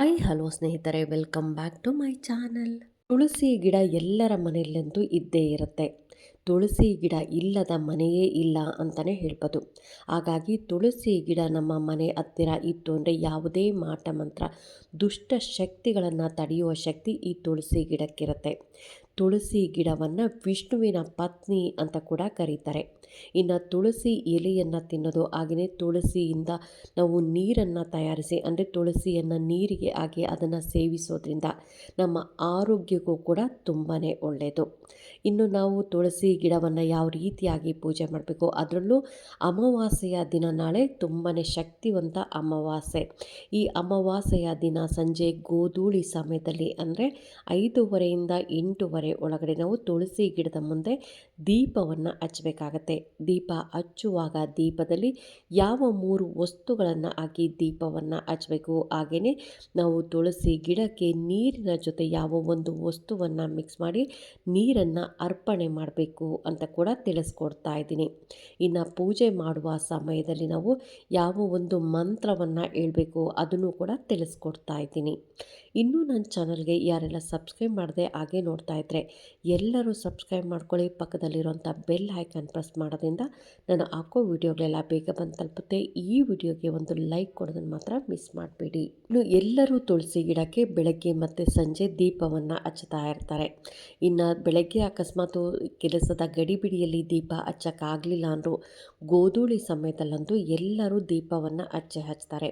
I hello ಸ್ನೇಹಿತರೆ welcome back to my channel. ತುಳಸಿ ಗಿಡ ಎಲ್ಲರ ಮನೆಯಲ್ಲಂತೂ ಇದ್ದೇ ಇರುತ್ತೆ. ತುಳಸಿ ಗಿಡ ಇಲ್ಲದ ಮನೆಯೇ ಇಲ್ಲ ಅಂತಲೇ ಹೇಳ್ಬೋದು. ಹಾಗಾಗಿ ತುಳಸಿ ಗಿಡ ನಮ್ಮ ಮನೆ ಹತ್ತಿರ ಇತ್ತು ಅಂದರೆ ಯಾವುದೇ ಮಾಟ ಮಂತ್ರ, ದುಷ್ಟ ಶಕ್ತಿಗಳನ್ನು ತಡೆಯುವ ಶಕ್ತಿ ಈ ತುಳಸಿ ಗಿಡಕ್ಕಿರುತ್ತೆ. ತುಳಸಿ ಗಿಡವನ್ನು ವಿಷ್ಣುವಿನ ಪತ್ನಿ ಅಂತ ಕೂಡ ಕರೀತಾರೆ. ಇನ್ನು ತುಳಸಿ ಎಲೆಯನ್ನು ತಿನ್ನೋದು ಹಾಗೆಯೇ ತುಳಸಿಯಿಂದ ನಾವು ನೀರನ್ನು ತಯಾರಿಸಿ, ಅಂದರೆ ತುಳಸಿಯನ್ನು ನೀರಿಗೆ ಹಾಕಿ ಅದನ್ನು ಸೇವಿಸೋದ್ರಿಂದ ನಮ್ಮ ಆರೋಗ್ಯಕ್ಕೂ ಕೂಡ ತುಂಬಾ ಒಳ್ಳೆಯದು ಇನ್ನು ನಾವು ತುಳಸಿ ಗಿಡವನ್ನು ಯಾವ ರೀತಿಯಾಗಿ ಪೂಜೆ ಮಾಡಬೇಕು? ಅದರಲ್ಲೂ ಅಮಾವಾಸ್ಯೆಯ ದಿನ ನಾಳೆ ತುಂಬಾ ಶಕ್ತಿವಂತ ಅಮಾವಾಸ್ಯೆ. ಈ ಅಮಾವಾಸ್ಯೆಯ ದಿನ ಸಂಜೆ ಗೋಧೂಳಿ ಸಮಯದಲ್ಲಿ ಅಂದರೆ ಐದೂವರೆಯಿಂದ ಎಂಟೂವರೆ ಒಳಗಡೆ ನಾವು ತುಳಸಿ ಗಿಡದ ಮುಂದೆ ದೀಪವನ್ನು ಹಚ್ಚಬೇಕಾಗತ್ತೆ. ದೀಪ ಹಚ್ಚುವಾಗ ದೀಪದಲ್ಲಿ ಯಾವ ಮೂರು ವಸ್ತುಗಳನ್ನು ಹಾಕಿ ದೀಪವನ್ನು ಹಚ್ಚಬೇಕು? ಹಾಗೆಯೇ ನಾವು ತುಳಸಿ ಗಿಡಕ್ಕೆ ನೀರಿನ ಜೊತೆ ಯಾವ ಒಂದು ವಸ್ತುವನ್ನು ಮಿಕ್ಸ್ ಮಾಡಿ ನೀರನ್ನು ಅರ್ಪಣೆ ಮಾಡಬೇಕು. ಅಂತ ಕೂಡ ತಿಳಿಸ್ಕೊಡ್ತಾ ಇದ್ದೀನಿ. ಇನ್ನು ಪೂಜೆ ಮಾಡುವ ಸಮಯದಲ್ಲಿ ನಾವು ಯಾವ ಒಂದು ಮಂತ್ರವನ್ನು ಹೇಳಬೇಕು ಅದನ್ನು ಕೂಡ ತಿಳಿಸ್ಕೊಡ್ತಾ ಇದ್ದೀನಿ. ಇನ್ನೂ ನನ್ನ ಚಾನಲ್ಗೆ ಯಾರೆಲ್ಲ ಸಬ್ಸ್ಕ್ರೈಬ್ ಮಾಡದೆ ಹಾಗೆ ನೋಡ್ತಾ ಇದ್ದರೆ ಎಲ್ಲರೂ ಸಬ್ಸ್ಕ್ರೈಬ್ ಮಾಡ್ಕೊಳ್ಳಿ. ಪಕ್ಕದಲ್ಲಿರುವಂಥ ಬೆಲ್ ಐಕನ್ ಪ್ರೆಸ್ ಮಾಡೋದ್ರಿಂದ ನಾನು ಹಾಕೋ ವಿಡಿಯೋಗಳೆಲ್ಲ ಬೇಗ ಬಂದು ತಲುಪುತ್ತೆ. ಈ ವಿಡಿಯೋಗೆ ಒಂದು ಲೈಕ್ ಕೊಡೋದನ್ನು ಮಾತ್ರ ಮಿಸ್ ಮಾಡಬೇಡಿ. ಇನ್ನು ಎಲ್ಲರೂ ತುಳಸಿ ಗಿಡಕ್ಕೆ ಬೆಳಗ್ಗೆ ಮತ್ತು ಸಂಜೆ ದೀಪವನ್ನು ಹಚ್ಚುತ್ತಾ ಇರ್ತಾರೆ. ಇನ್ನು ಬೆಳಗ್ಗೆ ಅಕಸ್ಮಾತ್ ಕೆಲಸದ ಗಡಿಬಿಡಿಯಲ್ಲಿ ದೀಪ ಹಚ್ಚಕ್ಕಾಗಲಿಲ್ಲ ಅಂದರೂ ಗೋಧೂಳಿ ಸಮಯದಲ್ಲಂತೂ ಎಲ್ಲರೂ ದೀಪವನ್ನು ಹಚ್ಚೆ ಹಚ್ತಾರೆ.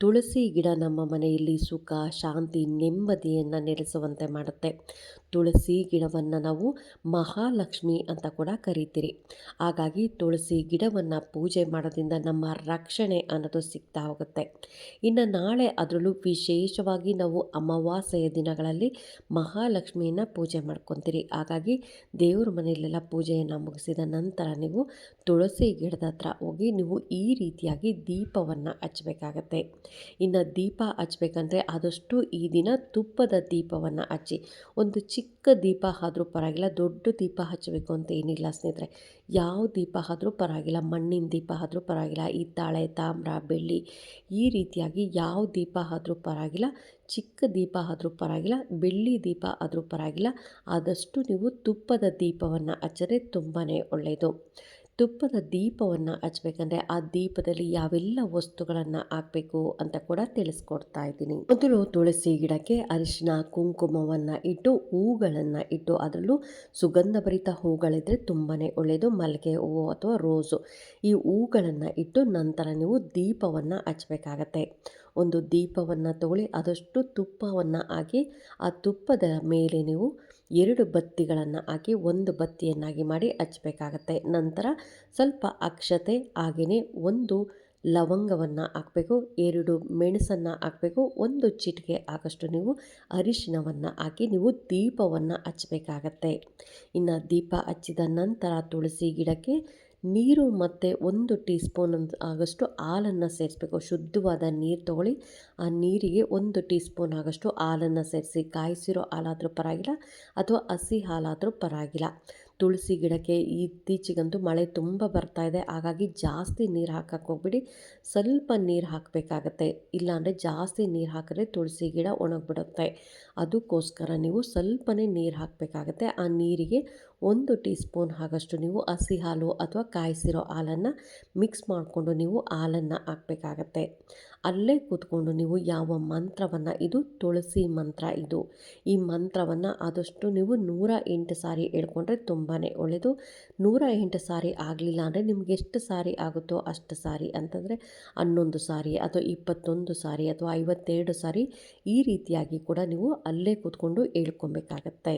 ತುಳಸಿ ಗಿಡ ನಮ್ಮ ಮನೆಯಲ್ಲಿ ಸುಖ, ಶಾಂತಿ, ನೆಮ್ಮದಿಯನ್ನು ನೆಲೆಸುವಂತೆ ಮಾಡುತ್ತೆ. ತುಳಸಿ ಗಿಡವನ್ನು ನಾವು ಮಹಾಲಕ್ಷ್ಮಿ ಅಂತ ಕೂಡ ಕರಿತೀರಿ. ಹಾಗಾಗಿ ತುಳಸಿ ಗಿಡವನ್ನು ಪೂಜೆ ಮಾಡೋದ್ರಿಂದ ನಮ್ಮ ರಕ್ಷಣೆ ಅನ್ನೋದು ಸಿಗ್ತಾ ಹೋಗುತ್ತೆ. ಇನ್ನು ನಾಳೆ ಅದರಲ್ಲೂ ವಿಶೇಷವಾಗಿ ನಾವು ಅಮಾವಾಸ್ಯೆಯ ದಿನಗಳಲ್ಲಿ ಮಹಾಲಕ್ಷ್ಮಿಯನ್ನು ಪೂಜೆ ಮಾಡ್ಕೊತೀರಿ. ಹಾಗಾಗಿ ದೇವ್ರ ಮನೆಯಲ್ಲೆಲ್ಲ ಪೂಜೆಯನ್ನು ಮುಗಿಸಿದ ನಂತರ ನೀವು ತುಳಸಿ ಗಿಡದ ಹತ್ರ ಹೋಗಿ ನೀವು ಈ ರೀತಿಯಾಗಿ ದೀಪವನ್ನು ಹಚ್ಚಬೇಕಾಗತ್ತೆ ಇನ್ನು ದೀಪ ಹಚ್ಬೇಕಂದ್ರೆ ಆದಷ್ಟು ಈ ದಿನ ತುಪ್ಪದ ದೀಪವನ್ನು ಹಚ್ಚಿ. ಒಂದು ಚಿಕ್ಕ ದೀಪ ಆದರೂ ಪರವಾಗಿಲ್ಲ, ದೊಡ್ಡ ದೀಪ ಹಚ್ಚಬೇಕು ಅಂತ ಏನಿಲ್ಲ ಸ್ನೇಹಿತರೆ. ಯಾವ ದೀಪ ಆದರೂ ಪರವಾಗಿಲ್ಲ, ಮಣ್ಣಿನ ದೀಪ ಆದರೂ ಪರವಾಗಿಲ್ಲ ತಾಳೆ ತಾಮ್ರ, ಬೆಳ್ಳಿ, ಈ ರೀತಿಯಾಗಿ ಯಾವ ದೀಪ ಆದರೂ ಪರವಾಗಿಲ್ಲ, ಚಿಕ್ಕ ದೀಪ ಆದರೂ ಪರವಾಗಿಲ್ಲ, ಬೆಳ್ಳಿ ದೀಪ ಆದರೂ ಪರವಾಗಿಲ್ಲ, ಆದಷ್ಟು ನೀವು ತುಪ್ಪದ ದೀಪವನ್ನು ಹಚ್ಚದೆ ತುಂಬಾ ಒಳ್ಳೆಯದು ತುಪ್ಪದ ದೀಪವನ್ನು ಹಚ್ಬೇಕಂದ್ರೆ ಆ ದೀಪದಲ್ಲಿ ಯಾವೆಲ್ಲ ವಸ್ತುಗಳನ್ನು ಹಾಕಬೇಕು ಅಂತ ಕೂಡ ತಿಳಿಸ್ಕೊಡ್ತಾ ಇದ್ದೀನಿ. ಮೊದಲು ತುಳಸಿ ಗಿಡಕ್ಕೆ ಅರಿಶಿನ ಕುಂಕುಮವನ್ನು ಇಟ್ಟು, ಹೂಗಳನ್ನು ಇಟ್ಟು ಅದರಲ್ಲೂ ಸುಗಂಧಭರಿತ ಹೂಗಳಿದ್ರೆ ತುಂಬಾ ಒಳ್ಳೆಯದು ಮಲ್ಲಿಗೆ ಹೂವು ಅಥವಾ ರೋಸು. ಈ ಹೂಗಳನ್ನು ಇಟ್ಟು ನಂತರ ನೀವು ದೀಪವನ್ನು ಹಚ್ಚಬೇಕಾಗತ್ತೆ ಒಂದು ದೀಪವನ್ನು ತಗೊಳ್ಳಿ. ಆದಷ್ಟು ತುಪ್ಪವನ್ನು ಹಾಕಿ, ಆ ತುಪ್ಪದ ಮೇಲೆ ನೀವು ಎರಡು ಬತ್ತಿಗಳನ್ನು ಹಾಕಿ, ಒಂದು ಬತ್ತಿಯನ್ನಾಗಿ ಮಾಡಿ ಹಚ್ಚಬೇಕಾಗತ್ತೆ ನಂತರ ಸ್ವಲ್ಪ ಅಕ್ಷತೆ ಹಾಗೆಯೇ ಒಂದು ಲವಂಗವನ್ನು ಹಾಕಬೇಕು, ಎರಡು ಮೆಣಸನ್ನು ಹಾಕಬೇಕು, ಒಂದು ಚಿಟಿಕೆ ಆಗಷ್ಟು ನೀವು ಅರಿಶಿನವನ್ನು ಹಾಕಿ ನೀವು ದೀಪವನ್ನು ಹಚ್ಚಬೇಕಾಗತ್ತೆ ಇನ್ನು ದೀಪ ಹಚ್ಚಿದ ನಂತರ ತುಳಸಿ ಗಿಡಕ್ಕೆ ನೀರು ಮತ್ತು ಒಂದು ಟೀ ಸ್ಪೂನ್ ಆಗಷ್ಟು ಹಾಲನ್ನು ಸೇರಿಸ್ಬೇಕು. ಶುದ್ಧವಾದ ನೀರು ತೊಗೊಳ್ಳಿ. ಆ ನೀರಿಗೆ ಒಂದು ಟೀ ಸ್ಪೂನ್ ಆಗಷ್ಟು ಹಾಲನ್ನು ಸೇರಿಸಿ, ಕಾಯಿಸಿರೋ ಹಾಲಾದರೂ ಪರವಾಗಿಲ್ಲ ಅಥವಾ ಹಸಿ ಹಾಲಾದರೂ ಪರವಾಗಿಲ್ಲ. ತುಳಸಿ ಗಿಡಕ್ಕೆ ಇತ್ತೀಚೆಗಂತೂ ಮಳೆ ತುಂಬ ಬರ್ತಾ ಇದೆ. ಹಾಗಾಗಿ ಜಾಸ್ತಿ ನೀರು ಹಾಕಕ್ಕೆ ಹೋಗ್ಬಿಡಿ. ಸ್ವಲ್ಪ ನೀರು ಹಾಕಬೇಕಾಗತ್ತೆ. ಇಲ್ಲಾಂದರೆ ಜಾಸ್ತಿ ನೀರು ಹಾಕಿದ್ರೆ ತುಳಸಿ ಗಿಡ ಒಣಗಿಬಿಡುತ್ತೆ. ಅದಕ್ಕೋಸ್ಕರ ನೀವು ಸ್ವಲ್ಪನೇ ನೀರು ಹಾಕಬೇಕಾಗತ್ತೆ. ಆ ನೀರಿಗೆ ಒಂದು ಟೀ ಸ್ಪೂನ್ ಆಗಷ್ಟು ನೀವು ಹಸಿ ಹಾಲು ಅಥವಾ ಕಾಯಿಸಿರೋ ಹಾಲನ್ನು ಮಿಕ್ಸ್ ಮಾಡಿಕೊಂಡು ನೀವು ಹಾಲನ್ನು ಹಾಕಬೇಕಾಗತ್ತೆ. ಅಲ್ಲೇ ಕೂತ್ಕೊಂಡು ನೀವು ಯಾವ ಮಂತ್ರವನ್ನು, ಇದು ತುಳಸಿ ಮಂತ್ರ ಇದು. ಈ ಮಂತ್ರವನ್ನು ಆದಷ್ಟು ನೀವು ನೂರ ಎಂಟು ಸಾರಿ ಹೇಳ್ಕೊಂಡ್ರೆ ತುಂಬಾ ಒಳ್ಳೆಯದು ನೂರ ಎಂಟು ಸಾರಿ ಆಗಲಿಲ್ಲ ಅಂದರೆ ನಿಮ್ಗೆ ಎಷ್ಟು ಸಾರಿ ಆಗುತ್ತೋ ಅಷ್ಟು ಸಾರಿ. ಅಂತಂದರೆ ಹನ್ನೊಂದು ಸಾರಿ ಅಥವಾ ಇಪ್ಪತ್ತೊಂದು ಸಾರಿ ಅಥವಾ ಐವತ್ತೆರಡು ಸಾರಿ ಈ ರೀತಿಯಾಗಿ ಕೂಡ ನೀವು ಅಲ್ಲೇ ಕೂತ್ಕೊಂಡು ಹೇಳ್ಕೊಬೇಕಾಗತ್ತೆ.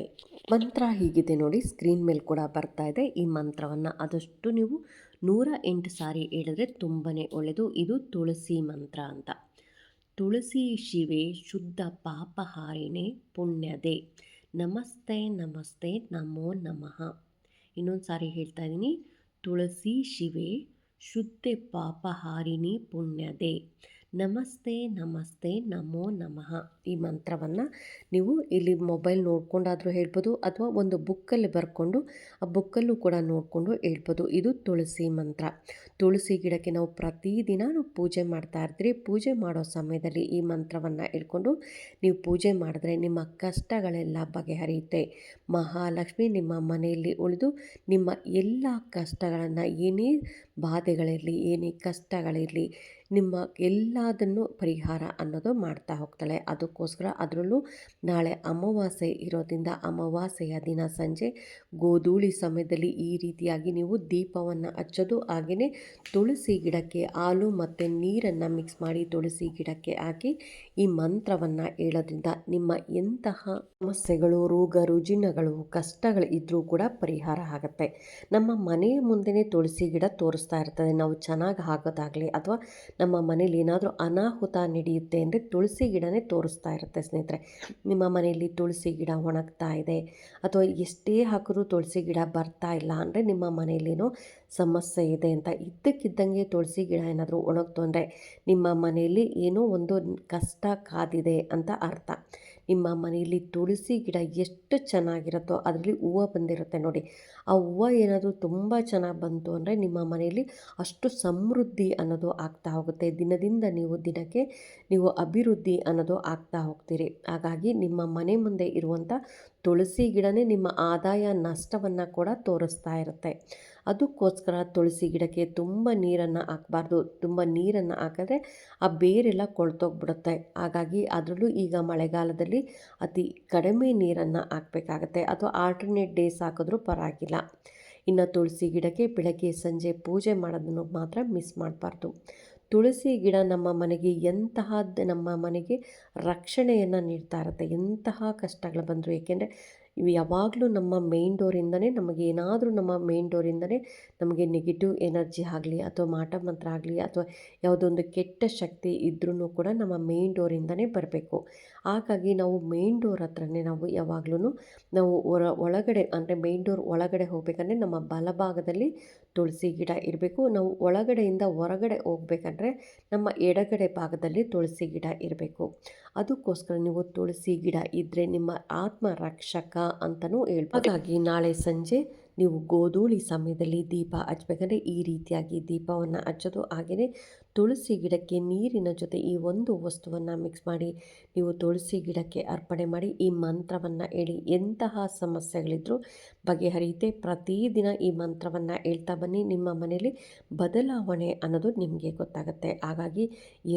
ಮಂತ್ರ ಹೀಗಿದೆ ನೋಡಿ ಸ್ಕ್ರೀನ್ ಮೇಲೆ ಕೂಡ ಬರ್ತಾ ಇದೆ. ಈ ಮಂತ್ರವನ್ನು ಆದಷ್ಟು ನೀವು ನೂರ ಎಂಟು ಸಾರಿ ಹೇಳಿದ್ರೆ ತುಂಬಾ ಒಳ್ಳೆಯದು ಇದು ತುಳಸಿ ಮಂತ್ರ ಅಂತ. ತುಳಸಿ ಶಿವೆ ಶುದ್ಧ ಪಾಪಹಾರಿಣೆ ಪುಣ್ಯದೆ. ನಮಸ್ತೆ ನಮಸ್ತೆ, ನಮೋ ನಮಃ. ಇನ್ನೊಂದು ಸಾರಿ ಹೇಳ್ತಾ ಇದ್ದೀನಿ ತುಳಸಿ ಶಿವೆ ಶುದ್ಧ ಪಾಪಹಾರಿಣಿ ಪುಣ್ಯದೆ. ನಮಸ್ತೆ ನಮಸ್ತೆ, ನಮೋ ನಮಃ. ಈ ಮಂತ್ರವನ್ನು ನೀವು ಇಲ್ಲಿ ಮೊಬೈಲ್ ನೋಡ್ಕೊಂಡಾದರೂ ಹೇಳ್ಬೋದು ಅಥವಾ ಒಂದು ಬುಕ್ಕಲ್ಲಿ ಬರ್ಕೊಂಡು ಆ ಬುಕ್ಕಲ್ಲೂ ಕೂಡ ನೋಡಿಕೊಂಡು ಹೇಳ್ಬೋದು. ಇದು ತುಳಸಿ ಮಂತ್ರ. ತುಳಸಿ ಗಿಡಕ್ಕೆ ನಾವು ಪ್ರತಿದಿನ ಪೂಜೆ ಮಾಡ್ತಾ ಇರ್ತೀರಿ. ಪೂಜೆ ಮಾಡೋ ಸಮಯದಲ್ಲಿ ಈ ಮಂತ್ರವನ್ನು ಹೇಳ್ಕೊಂಡು ನೀವು ಪೂಜೆ ಮಾಡಿದ್ರೆ ನಿಮ್ಮ ಕಷ್ಟಗಳೆಲ್ಲ ಬಗೆಹರಿಯುತ್ತೆ. ಮಹಾಲಕ್ಷ್ಮಿ ನಿಮ್ಮ ಮನೆಯಲ್ಲಿ ಉಳಿದು ನಿಮ್ಮ ಎಲ್ಲ ಕಷ್ಟಗಳನ್ನು ಏನೇ ಬಾಧೆಗಳಿರಲಿ, ಏನೇ ಕಷ್ಟಗಳಿರಲಿ ನಿಮ್ಮ ಎಲ್ಲದನ್ನು ಪರಿಹಾರ ಅನ್ನೋದು ಮಾಡ್ತಾ ಹೋಗ್ತಾಳೆ. ಅದಕ್ಕೋಸ್ಕರ ಅದರಲ್ಲೂ ನಾಳೆ ಅಮಾವಾಸ್ಯೆ ಇರೋದ್ರಿಂದ ಅಮಾವಾಸ್ಯೆಯ ದಿನ ಸಂಜೆ ಗೋಧೂಳಿ ಸಮಯದಲ್ಲಿ ಈ ರೀತಿಯಾಗಿ ನೀವು ದೀಪವನ್ನು ಹಚ್ಚೋದು ಹಾಗೆಯೇ ತುಳಸಿ ಗಿಡಕ್ಕೆ ಹಾಲು ಮತ್ತು ನೀರನ್ನು ಮಿಕ್ಸ್ ಮಾಡಿ ತುಳಸಿ ಗಿಡಕ್ಕೆ ಹಾಕಿ ಈ ಮಂತ್ರವನ್ನು ಹೇಳೋದ್ರಿಂದ ನಿಮ್ಮ ಎಂತಹ ಸಮಸ್ಯೆಗಳು, ರೋಗ, ರುಜಿನಗಳು, ಕಷ್ಟಗಳು ಇದ್ದರೂ ಕೂಡ ಪರಿಹಾರ ಆಗುತ್ತೆ. ನಮ್ಮ ಮನೆಯ ಮುಂದೆನೇ ತುಳಸಿ ಗಿಡ ತೋರಿಸ್ತಾ ಇರ್ತದೆ. ನಾವು ಚೆನ್ನಾಗಿ ಆಗೋದಾಗಲಿ ಅಥವಾ ನಮ್ಮ ಮನೇಲಿ ಏನಾದರೂ ಅನಾಹುತ ನಡೆಯುತ್ತೆ ಅಂದರೆ ತುಳಸಿ ಗಿಡನೇ ತೋರಿಸ್ತಾ ಇರುತ್ತೆ ಸ್ನೇಹಿತರೆ. ನಿಮ್ಮ ಮನೆಯಲ್ಲಿ ತುಳಸಿ ಗಿಡ ಒಣಗ್ತಾ ಇದೆ. ಅಥವಾ ಎಷ್ಟೇ ಹಾಕಿದ್ರು ತುಳಸಿ ಗಿಡ ಬರ್ತಾ ಇಲ್ಲ ಅಂದರೆ ನಿಮ್ಮ ಮನೆಯಲ್ಲೇನೋ ಸಮಸ್ಯೆ ಇದೆ ಅಂತ ಇದ್ದಕ್ಕಿದ್ದಂಗೆ ತುಳಸಿ ಗಿಡ ಏನಾದರೂ ಒಣಗ್ತು ಅಂದರೆ ನಿಮ್ಮ ಮನೆಯಲ್ಲಿ ಏನೋ ಒಂದು ಕಷ್ಟ ಕಾದಿದೆ ಅಂತ ಅರ್ಥ. ನಿಮ್ಮ ಮನೆಯಲ್ಲಿ ತುಳಸಿ ಗಿಡ ಎಷ್ಟು ಚೆನ್ನಾಗಿರುತ್ತೋ ಅದರಲ್ಲಿ ಹೂವು ಬಂದಿರುತ್ತೆ ನೋಡಿ. ಆ ಹೂವು ಏನಾದರೂ ತುಂಬ ಚೆನ್ನಾಗಿ ಬಂತು ಅಂದರೆ ನಿಮ್ಮ ಮನೆಯಲ್ಲಿ ಅಷ್ಟು ಸಮೃದ್ಧಿ ಅನ್ನೋದು ಆಗ್ತಾ ಹೋಗುತ್ತೆ. ದಿನದಿಂದ ನೀವು ದಿನಕ್ಕೆ ನೀವು ಅಭಿವೃದ್ಧಿ ಅನ್ನೋದು ಆಗ್ತಾ ಹೋಗ್ತೀರಿ. ಹಾಗಾಗಿ ನಿಮ್ಮ ಮನೆ ಮುಂದೆ ಇರುವಂಥ ತುಳಸಿ ಗಿಡನೇ ನಿಮ್ಮ ಆದಾಯ ನಷ್ಟವನ್ನು ಕೂಡ ತೋರಿಸ್ತಾ ಇರುತ್ತೆ. ಅದಕ್ಕೋಸ್ಕರ ತುಳಸಿ ಗಿಡಕ್ಕೆ ತುಂಬ ನೀರನ್ನು ಹಾಕಬಾರ್ದು. ತುಂಬ ನೀರನ್ನು ಹಾಕಿದ್ರೆ ಆ ಬೇರೆಲ್ಲ ಕೊಳ್ತೋಗ್ಬಿಡುತ್ತೆ. ಹಾಗಾಗಿ ಅದರಲ್ಲೂ ಈಗ ಮಳೆಗಾಲದಲ್ಲಿ ಅತಿ ಕಡಿಮೆ ನೀರನ್ನು ಹಾಕಬೇಕಾಗತ್ತೆ. ಅಥವಾ ಆಲ್ಟರ್ನೇಟ್ ಡೇಸ್ ಹಾಕಿದ್ರೂ ಪರವಾಗಿಲ್ಲ. ಇನ್ನು ತುಳಸಿ ಗಿಡಕ್ಕೆ ಬೆಳಗ್ಗೆ ಸಂಜೆ ಪೂಜೆ ಮಾಡೋದನ್ನು ಮಾತ್ರ ಮಿಸ್ ಮಾಡಬಾರ್ದು. ತುಳಸಿ ಗಿಡ ನಮ್ಮ ಮನೆಗೆ ಎಂತಹ ನಮ್ಮ ಮನೆಗೆ ರಕ್ಷಣೆಯನ್ನು ನೀಡ್ತಾ ಇರುತ್ತೆ. ಎಂತಹ ಕಷ್ಟಗಳು ಬಂದರು. ಏಕೆಂದರೆ ಯಾವಾಗಲೂ ನಮ್ಮ ಮೇನ್ ಡೋರಿಂದನೇ ನಮಗೆ ಏನಾದರೂ ನಮ್ಮ ಮೇನ್ ಡೋರಿಂದನೇ ನಮಗೆ ನೆಗೆಟಿವ್ ಎನರ್ಜಿ ಆಗಲಿ ಅಥವಾ ಮಾಟ ಮಂತ್ರ ಆಗಲಿ ಅಥವಾ ಯಾವುದೊಂದು ಕೆಟ್ಟ ಶಕ್ತಿ ಇದ್ರೂ ಕೂಡ ನಮ್ಮ ಮೇನ್ ಡೋರಿಂದನೇ ಬರಬೇಕು. ಹಾಗಾಗಿ ನಾವು ಮೇನ್ ಡೋರ್ ಹತ್ರನೇ ನಾವು ಯಾವಾಗಲೂ ನಾವು ಹೊರ ಒಳಗಡೆ ಅಂದರೆ ಮೇನ್ ಡೋರ್ ಒಳಗಡೆ ಹೋಗಬೇಕಂದ್ರೆ ನಮ್ಮ ಬಲಭಾಗದಲ್ಲಿ ತುಳಸಿ ಗಿಡ ಇರಬೇಕು. ನಾವು ಒಳಗಡೆಯಿಂದ ಹೊರಗಡೆ ಹೋಗ್ಬೇಕಂದ್ರೆ ನಮ್ಮ ಎಡಗಡೆ ಭಾಗದಲ್ಲಿ ತುಳಸಿ ಗಿಡ ಇರಬೇಕು. ಅದಕ್ಕೋಸ್ಕರ ನೀವು ತುಳಸಿ ಗಿಡ ಇದ್ದರೆ ನಿಮ್ಮ ಆತ್ಮ ರಕ್ಷಕ ಅಂತಲೂ ಹೇಳ್ಬೋದು ಹಾಗಾಗಿ ನಾಳೆ ಸಂಜೆ ನೀವು ಗೋಧೂಳಿ ಸಮಯದಲ್ಲಿ ದೀಪ ಹಚ್ಬೇಕಂದ್ರೆ ಈ ರೀತಿಯಾಗಿ ದೀಪವನ್ನು ಹಚ್ಚೋದು ಹಾಗೆಯೇ ತುಳಸಿ ಗಿಡಕ್ಕೆ ನೀರಿನ ಜೊತೆ ಈ ಒಂದು ವಸ್ತುವನ್ನು ಮಿಕ್ಸ್ ಮಾಡಿ, ನೀವು ತುಳಸಿ ಗಿಡಕ್ಕೆ ಅರ್ಪಣೆ ಮಾಡಿ, ಈ ಮಂತ್ರವನ್ನು ಹೇಳಿ ಎಂತಹ ಸಮಸ್ಯೆಗಳಿದ್ರೂ ಬಗೆಹರಿಯುತ್ತೆ ಪ್ರತಿದಿನ ಈ ಮಂತ್ರವನ್ನು ಹೇಳ್ತಾ ಬನ್ನಿ. ನಿಮ್ಮ ಮನೆಯಲ್ಲಿ ಬದಲಾವಣೆ ಅನ್ನೋದು ನಿಮಗೆ ಗೊತ್ತಾಗುತ್ತೆ. ಹಾಗಾಗಿ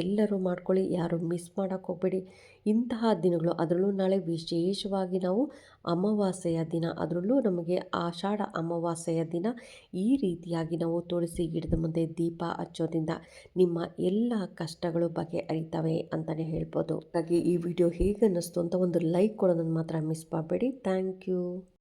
ಎಲ್ಲರೂ ಮಾಡ್ಕೊಳ್ಳಿ, ಯಾರು ಮಿಸ್ ಮಾಡೋಕ್ಕೆ ಹೋಗಬೇಡಿ. ಇಂತಹ ದಿನಗಳು ಅದರಲ್ಲೂ ನಾಳೆ ವಿಶೇಷವಾಗಿ ನಾವು ಅಮಾವಾಸ್ಯೆಯ ದಿನ. ಅದರಲ್ಲೂ ನಮಗೆ ಆಷಾಢ ಅಮಾವಾಸ್ಯೆಯ ದಿನ. ಈ ರೀತಿಯಾಗಿ ನಾವು ತುಳಸಿ ಗಿಡದ ಮುಂದೆ ದೀಪ ಹಚ್ಚೋದ್ರಿಂದ ನಿಮ್ಮ ಎಲ್ಲ ಕಷ್ಟಗಳು ಅರಿತವೆ ಅಂತಲೇ ಹೇಳ್ಬೋದು. ಹಾಗಾಗಿ ಈ ವಿಡಿಯೋ ಹೇಗೆ ಅನ್ನಿಸ್ತು ಅಂತ ಒಂದು ಲೈಕ್ ಕೊಡೋದನ್ನು ಮಾತ್ರ ಮಿಸ್ ಮಾಡಬೇಡಿ. Thank you